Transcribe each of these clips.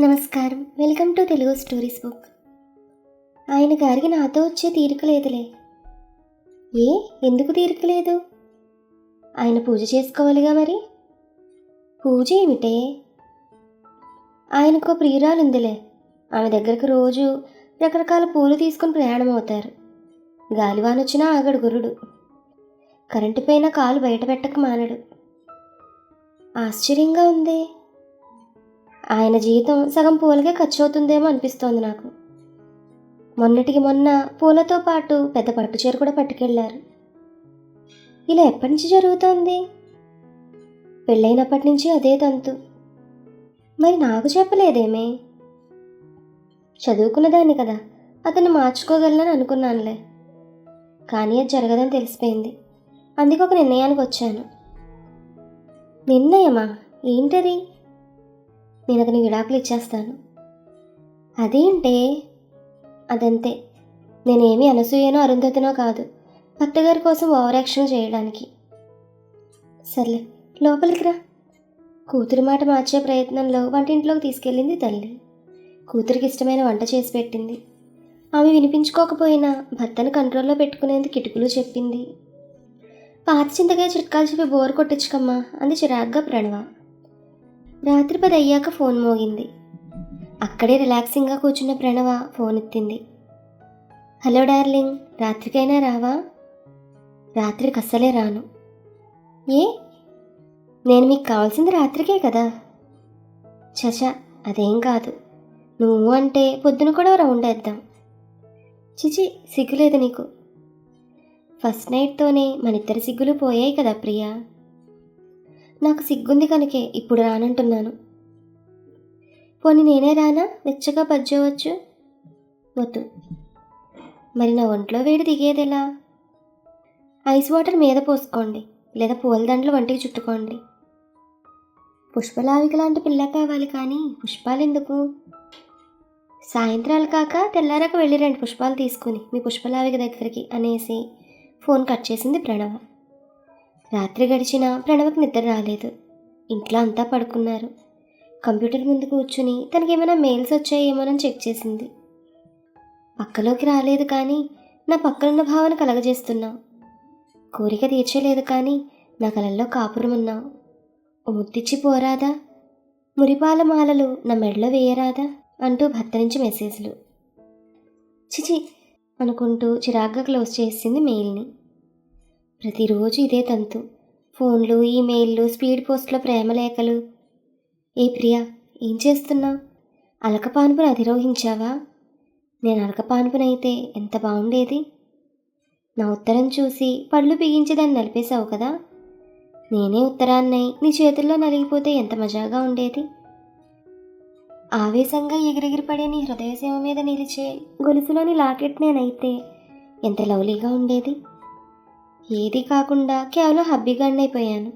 నమస్కారం. Welcome to Telugu stories book. ఆయన గారికి నాతో వచ్చే తీరిక లేదులే. ఏ? ఎందుకు తీరిక లేదు? ఆయన పూజ చేసుకోవాలిగా మరి? పూజ ఏమిటే? ఆయనకు ప్రియురాలు ఉందిలే ఆమె దగ్గరకు రోజు రకరకాల పూలు తీసుకుని ప్రయాణం అవుతారు గాలివానొచ్చినా ఆగడు గురుడు. కరెంటు పైన కాలు బయట పెట్టక మానడు. ఆశ్చర్యంగా ఉందే. ఆయన జీతం సగం పూలకే ఖర్చు అవుతుందేమో అనిపిస్తోంది నాకు. మొన్నటికి మొన్న పూలతో పాటు పెద్ద పట్టు చీర కూడా పట్టుకెళ్ళారు ఇలా ఎప్పటి నుంచి జరుగుతోంది? పెళ్ళైనప్పటి నుంచి అదే తంతు. మరి నాకు చెప్పలేదేమే? చదువుకున్నదాన్ని కదా అతను మార్చుకోగలనని అనుకున్నానులే. కానీ అది జరగదని తెలిసిపోయింది. అందుకు ఒక నిర్ణయానికి వచ్చాను. నిర్ణయమా? ఏంటది? నేను అతని విడాకులు ఇచ్చేస్తాను. అదేంటే? అదంతే. నేనేమి అనసూయనో అరుంధతినో కాదు. భర్తగారి కోసం ఓవర్ యాక్షన్ చేయడానికి. సర్లే లోపలికి రా. కూతురి మాట మార్చే ప్రయత్నంలో వంటింట్లోకి తీసుకెళ్ళింది తల్లి. కూతురికి ఇష్టమైన వంట చేసి పెట్టింది. ఆమె వినిపించుకోకపోయినా భర్తను కంట్రోల్లో పెట్టుకునేందుకు కిటుకులు చెప్పింది. పాత చింతకాయ చిట్కాలు చెప్పి బోర్ కొట్టించుకమ్మా అంది చిరాగ్గా ప్రణవ. రాత్రి పది అయ్యాక ఫోన్ మోగింది. అక్కడే రిలాక్సింగ్గా కూర్చున్న ప్రణవ ఫోన్ ఎత్తింది. హలో డార్లింగ్ రాత్రికైనా రావా? రాత్రికి అస్సలే రాను. ఏ? నేను మీకు కావాల్సింది రాత్రికే కదా? చచ అదేం కాదు. నువ్వు అంటే పొద్దున కూడా రౌండ్ వేద్దాం చిచి సిగ్గులేదు నీకు. ఫస్ట్ నైట్తోనే మనిద్దరి సిగ్గులు పోయాయి కదా ప్రియా. నాకు సిగ్గుంది కనుకే ఇప్పుడు రానంటున్నాను. పోనీ నేనే రానా? వెచ్చగా పజ్జోవచ్చు వద్దు. మరి నా ఒంట్లో వేడి దిగేదెలా? ఐస్ వాటర్ మీద పోసుకోండి లేదా పూలదండలు వంటికి చుట్టుకోండి. పుష్పలావిక లాంటి పిల్ల కావాలి కానీ పుష్పాలు ఎందుకు సాయంత్రాలు కాక తెల్లారాక వెళ్ళి రెండు పుష్పాలు తీసుకుని మీ పుష్పలావిక దగ్గరికి అనేసి ఫోన్ కట్ చేసింది ప్రణవ. రాత్రి గడిచిన ప్రణవకు నిద్ర రాలేదు. ఇంట్లో అంతా పడుకున్నారు. కంప్యూటర్ ముందు కూర్చుని తనకేమైనా మెయిల్స్ వచ్చాయేమోనని చెక్ చేసింది. పక్కలోకి రాలేదు కానీ నా పక్కనున్న భావన కలగజేస్తున్నావు కోరిక తీర్చలేదు కానీ నా కలల్లో కాపురం ఉన్నావు ముద్దిచ్చి పోరాదా? మురిపాల మాలలు నా మెడలో వేయరాదా? అంటూ భర్త నుంచి మెసేజ్లు చిచి అనుకుంటూ చిరాగ్గా క్లోజ్ చేసింది మెయిల్ని. ప్రతిరోజు ఇదే తంతు. ఫోన్లు ఈమెయిల్లు స్పీడ్ పోస్ట్లో ప్రేమలేఖలు ఏ ప్రియా ఏం చేస్తున్నావు? అలకపానుపును అధిరోహించావా? నేను అలకపాన్పునైతే ఎంత బాగుండేది నా ఉత్తరం చూసి పళ్ళు బిగించి దాన్ని నలిపేశావు కదా? నేనే ఉత్తరాన్నై నీ చేతుల్లో నలిగిపోతే ఎంత మజాగా ఉండేది? ఆవేశంగా ఎగిరెగిరిపడే నీ హృదయసీమ మీద నిలిచే గొలుసులోని లాకెట్ నేనైతే ఎంత లవ్లీగా ఉండేది? ఏది కాకుండా కేవలం హబ్బీగాడినైపోయాను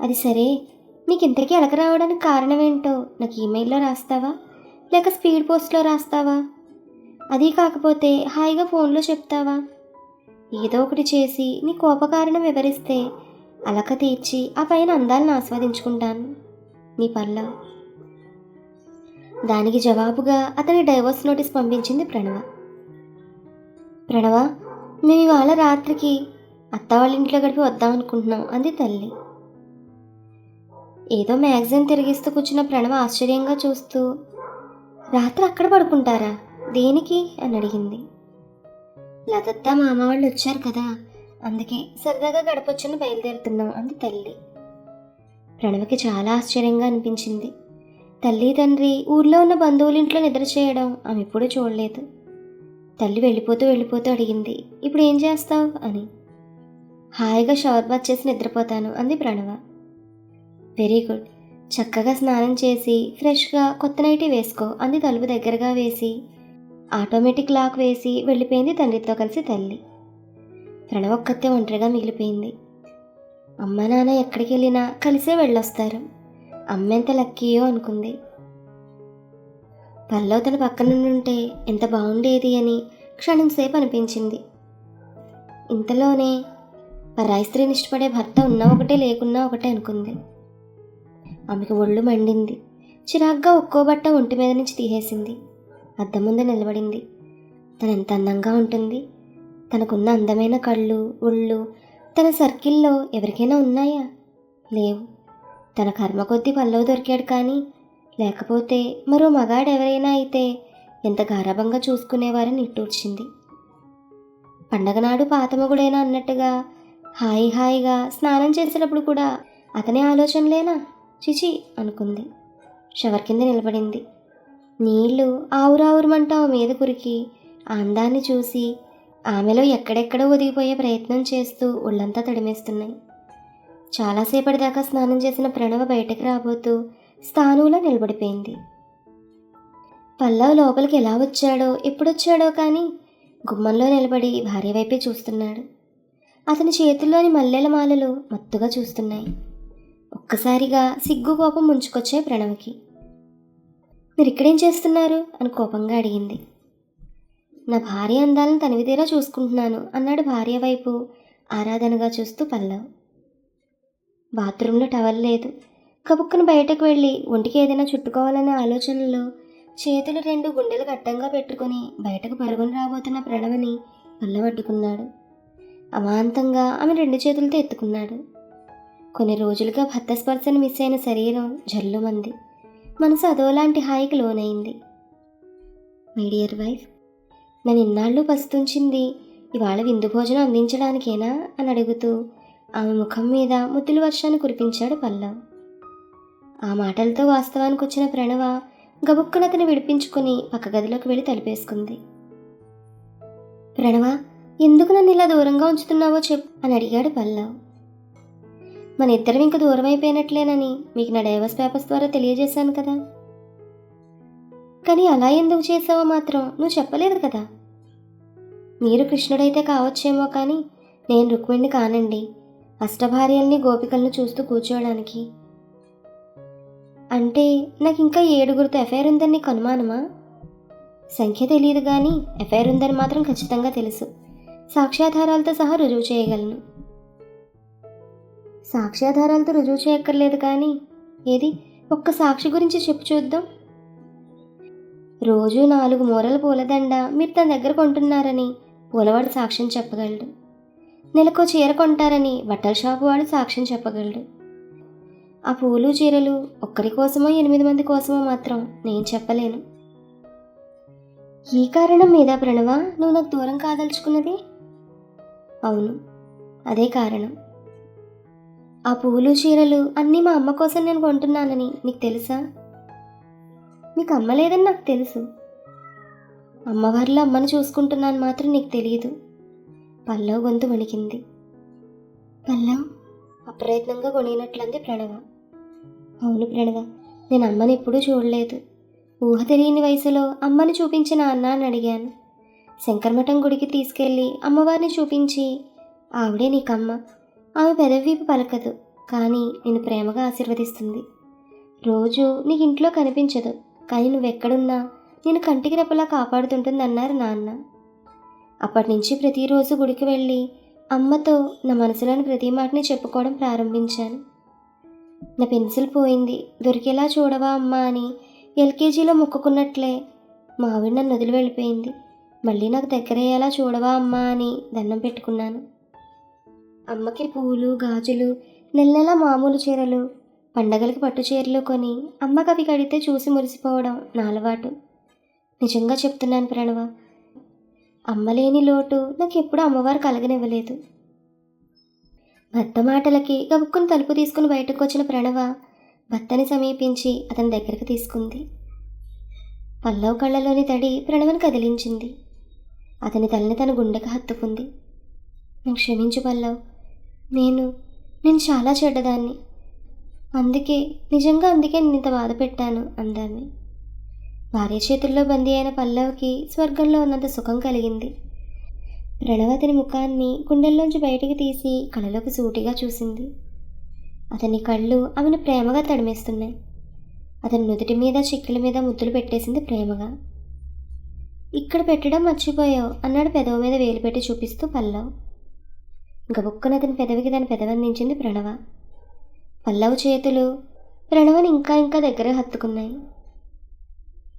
అది సరే నీకు ఇంతకీ అలక రావడానికి కారణం ఏంటో నాకు ఈమెయిల్లో రాస్తావా? లేక స్పీడ్ పోస్ట్లో రాస్తావా? అది కాకపోతే హాయిగా ఫోన్లో చెప్తావా? ఏదో ఒకటి చేసి నీ కోపకారణం వివరిస్తే అలక తీర్చి ఆ పైన అందాలను ఆస్వాదించుకుంటాను. నీ పల్ల దానికి జవాబుగా అతని డైవర్స్ నోటీస్ పంపించింది ప్రణవ. ప్రణవ మేము ఇవాళ రాత్రికి అత్త వాళ్ళ ఇంట్లో గడిపి వద్దాం అనుకుంటున్నాం అంది తల్లి. ఏదో మ్యాగజైన్ తిరిగిస్తూ కూర్చున్న ప్రణవ ఆశ్చర్యంగా చూస్తూ రాత్రి అక్కడ పడుకుంటారా? దేనికి? అని అడిగింది. లతత్త మామ వాళ్ళు వచ్చారు కదా అందుకే సరదాగా గడపొచ్చని బయలుదేరుతున్నాం అంది తల్లి. ప్రణవకి చాలా ఆశ్చర్యంగా అనిపించింది. తల్లి తండ్రి ఊర్లో ఉన్న బంధువుల ఇంట్లో నిద్ర చేయడం ఆమె ఎప్పుడూ చూడలేదు. తల్లి వెళ్ళిపోతూ వెళ్ళిపోతూ అడిగింది ఇప్పుడు ఏం చేస్తావు? అని. హాయిగా షవర్ బాత్ చేసి నిద్రపోతాను అంది ప్రణవ. Very good. చక్కగా స్నానం చేసి ఫ్రెష్గా కొత్త నైటీ వేసుకో అంది తలుపు దగ్గరగా వేసి ఆటోమేటిక్ లాక్ వేసి వెళ్ళిపోయింది తండ్రితో కలిసి తల్లి. ప్రణవ ఒక్కతే ఒంటరిగా మిగిలిపోయింది. అమ్మ నాన్న ఎక్కడికి వెళ్ళినా కలిసే వెళ్ళొస్తారు. అమ్మ ఎంత లక్కీయో అనుకుంది. పల్లవ తన పక్కన ఉంటే ఎంత బాగుండేది అని క్షణం సేపు అనిపించింది. ఇంతలోనే పరాయి స్త్రీని ఇష్టపడే భర్త ఉన్నా ఒకటే లేకున్నా ఒకటే అనుకుంది. ఆమెకు ఒళ్ళు మండింది. చిరాగ్గా ఒక్కో బట్ట ఒంటి మీద నుంచి తీసేసింది. అద్దం ముందు నిలబడింది. తను ఎంత అందంగా ఉంటుంది. తనకున్న అందమైన కళ్ళు ఒళ్ళు తన సర్కిల్లో ఎవరికైనా ఉన్నాయా? లేవు. తన కర్మ కొద్దీ పల్లవ దొరికాడు కానీ లేకపోతే మరో మగాడు ఎవరైనా అయితే ఎంత గారాభంగా చూసుకునేవారని నిట్టూర్చింది. పండగ నాడు పాతమగుడైనా అన్నట్టుగా హాయి హాయిగా స్నానం చేసేటప్పుడు కూడా అతనే ఆలోచనలేనా? చిచి అనుకుంది. షవర్ కింద నిలబడింది. నీళ్ళు ఆవురావురమంటూ మీద కురికి ఆ అందాన్ని చూసి ఆమెలో ఎక్కడెక్కడో ఒదిగిపోయే ప్రయత్నం చేస్తూ ఒళ్ళంతా తడిమేస్తున్నాయి. చాలాసేపటి దాకా స్నానం చేసిన ప్రణవ బయటకు రాబోతూ స్థానంలో నిలబడిపోయింది. పల్లవ్ లోపలికి ఎలా వచ్చాడో ఎప్పుడొచ్చాడో కానీ గుమ్మంలో నిలబడి భార్య వైపే చూస్తున్నాడు. అతని చేతుల్లోని మల్లెల మాలలు మత్తుగా చూస్తున్నాయి. ఒక్కసారిగా సిగ్గు కోపం ముంచుకొచ్చాయి ప్రణవ్కి. మీరు ఇక్కడేం చేస్తున్నారు? అని కోపంగా అడిగింది. నా భార్య అందాలను తనివితేరా చూసుకుంటున్నాను అన్నాడు భార్య వైపు ఆరాధనగా చూస్తూ పల్లవ్. బాత్రూంలో టవల్ లేదు. కబుక్కున బయటకు వెళ్ళి ఒంటికి ఏదైనా చుట్టుకోవాలనే ఆలోచనలో చేతులు రెండు గుండెలు గట్టంగా పెట్టుకుని బయటకు పరుగుని రాబోతున్న ప్రణవని పల్లబట్టుకున్నాడు అమాంతంగా ఆమె రెండు చేతులతో ఎత్తుకున్నాడు. కొన్ని రోజులుగా భర్త స్పర్శను మిస్ అయిన శరీరం జల్లుమంది. మనసు అదోలాంటి హాయికి లోనైంది. మీడియర్ వైఫ్ నన్ను ఇన్నాళ్ళు పస్తుంచింది ఇవాళ విందు భోజనం అందించడానికేనా? అని అడుగుతూ ఆమె ముఖం మీద ముద్దుల వర్షాన్ని కురిపించాడు పల్లవ్. ఆ మాటలతో వాస్తవానికి వచ్చిన ప్రణవ గబుక్కునతను విడిపించుకుని పక్క గదిలోకి వెళ్ళి తలిపేసుకుంది. ప్రణవ ఎందుకు నన్ను ఇలా దూరంగా ఉంచుతున్నావో చెప్పు అని అడిగాడు పల్లవ్. మన ఇద్దరం ఇంక దూరం అయిపోయినట్లేనని మీకు నా డైవర్స్ పేపర్స్ ద్వారా తెలియజేశాను కదా. కానీ అలా ఎందుకు చేసావో మాత్రం నువ్వు చెప్పలేదు కదా. మీరు కృష్ణుడైతే కావచ్చేమో కానీ నేను రుక్మిణి కానండి. అష్టభార్యల్ని గోపికలను చూస్తూ కూర్చోవడానికి. అంటే నాకు ఇంకా ఏడుగురితో ఎఫైర్ ఉందని నీకు అనుమానమా? సంఖ్య తెలియదు కానీ ఎఫైర్ ఉందని మాత్రం ఖచ్చితంగా తెలుసు. సాక్ష్యాధారాలతో సహా రుజువు చేయగలను. సాక్ష్యాధారాలతో రుజువు చేయక్కర్లేదు కానీ ఏది? ఒక్క సాక్షి గురించి చెప్పు చూద్దాం. రోజు నాలుగు మూరల పూలదండ మీరు తన దగ్గర కొంటున్నారని పూలవాడు సాక్ష్యం చెప్పగలడు. నెలకో చీర కొంటారని బట్టల షాపు వాడు సాక్ష్యం చెప్పగలడు. ఆ పూలు చీరలు ఒక్కరి కోసమో ఎనిమిది మంది కోసమో మాత్రం నేను చెప్పలేను. ఈ కారణం మీద ప్రణవ నువ్వు నాకు దూరం కాదలుచుకున్నది? అవును అదే కారణం. ఆ పూలు చీరలు అన్నీ మా అమ్మ కోసం నేను కొంటున్నానని నీకు తెలుసా? నీకు అమ్మ లేదని నాకు తెలుసు. అమ్మవారిలో అమ్మని చూసుకుంటున్నాను మాత్రం నీకు తెలియదు. పల్లవ్ గొంతు వణికింది. పల్లవ్ అప్రయత్నంగా కొనినట్లంది ప్రణవ. అవును ప్రణవ నేను అమ్మని ఎప్పుడూ చూడలేదు. ఊహ తెలియని వయసులో అమ్మని చూపించిన అన్న అని అడిగాను. శంకరమఠం గుడికి తీసుకెళ్ళి అమ్మవారిని చూపించి ఆవిడే నీకమ్మ. ఆమె పెదవీపు పలకదు కానీ నేను ప్రేమగా ఆశీర్వదిస్తుంది. రోజు నీ ఇంట్లో కనిపించదు కానీ నువ్వెక్కడున్నా నేను కంటికి రెప్పలా కాపాడుతుంటుంది అన్నారు నాన్న. అప్పటి నుంచి ప్రతిరోజు గుడికి వెళ్ళి అమ్మతో నా మనసులోని ప్రతి మాటని చెప్పుకోవడం ప్రారంభించాను. నా పెన్సిల్ పోయింది దొరికేలా చూడవా అమ్మా అని ఎల్కేజీలో మొక్కుకున్నట్లే మా ఆవిడ నన్ను వదిలి వెళ్ళిపోయింది. మళ్ళీ నాకు దగ్గరయ్యేలా చూడవా అమ్మా అని దండం పెట్టుకున్నాను. అమ్మకి పూలు గాజులు నెల నెల మామూలు చీరలు పండగలకి పట్టు చీరలు కొని అమ్మకి అవి కడితే చూసి మురిసిపోవడం నా అలవాటు నిజంగా చెప్తున్నాను ప్రణవ అమ్మలేని లోటు నాకు ఎప్పుడూ అమ్మవారు కలగనివ్వలేదు. భర్త మాటలకి గబుక్కుని తలుపు తీసుకుని బయటకు వచ్చిన ప్రణవ భర్తని సమీపించి అతని దగ్గరికి తీసుకుంది. పల్లవ్ కళ్ళలోని తడి ప్రణవని కదిలించింది. అతని తల్లిని తన గుండెకి హత్తుకుంది. నాకు క్షమించు పల్లవ్. నేను నేను చాలా చెడ్డదాన్ని. అందుకే నిజంగా అందుకే నేను ఇంత బాధ పెట్టాను అందాన్ని భార్య చేతుల్లో బందీ అయిన పల్లవ్కి స్వర్గంలో ఉన్నంత సుఖం కలిగింది. ప్రణవ్ అతని ముఖాన్ని గుండెల్లోంచి బయటికి తీసి కళ్ళలోకి సూటిగా చూసింది. అతని కళ్ళు ఆమెను ప్రేమగా తడిమేస్తున్నాయి. అతని నుదుటి మీద చిక్కుల మీద ముద్దులు పెట్టేసింది ప్రేమగా. ఇక్కడ పెట్టడం మర్చిపోయావు అన్నాడు పెదవి మీద వేలు పెట్టి చూపిస్తూ పల్లవ్. గబుక్కున అతని పెదవికి తన పెదవందించింది ప్రణవ. పల్లవ్ చేతులు ప్రణవని ఇంకా ఇంకా దగ్గర హత్తుకున్నాయి.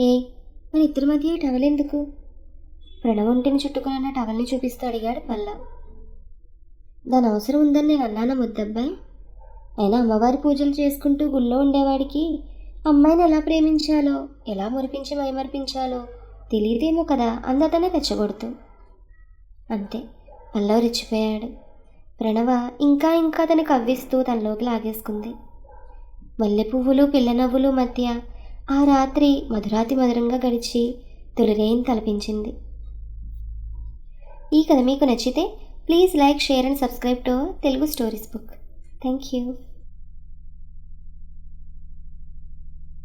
ఏ మన ఇద్దరి మధ్య టవల్ ఎందుకు? ప్రణవ ఒంటిని చుట్టుకున్న టవల్ని చూపిస్తూ అడిగాడు పల్లవ్. దాని అవసరం ఉందని నేను అన్నాను ముద్దబ్బాయి? అయినా అమ్మవారి పూజలు చేసుకుంటూ గుళ్ళో ఉండేవాడికి అమ్మాయిని ఎలా ప్రేమించాలో ఎలా మురిపించి మైమర్పించాలో తెలియదేమో కదా అందతనే తెచ్చగొడుతూ అంతే పల్లవ్ రెచ్చిపోయాడు. ప్రణవ ఇంకా ఇంకా అతని కవ్విస్తూ తనలోకి లాగేసుకుంది. మల్లె పువ్వులు పిల్లనవ్వులు మధ్య ఆ రాత్రి మధురాతి మధురంగా గడిచి తొలిరేయిని తలపించింది. ఈ కథ మీకు నచ్చితే please like share and subscribe to Telugu stories book. Thank you.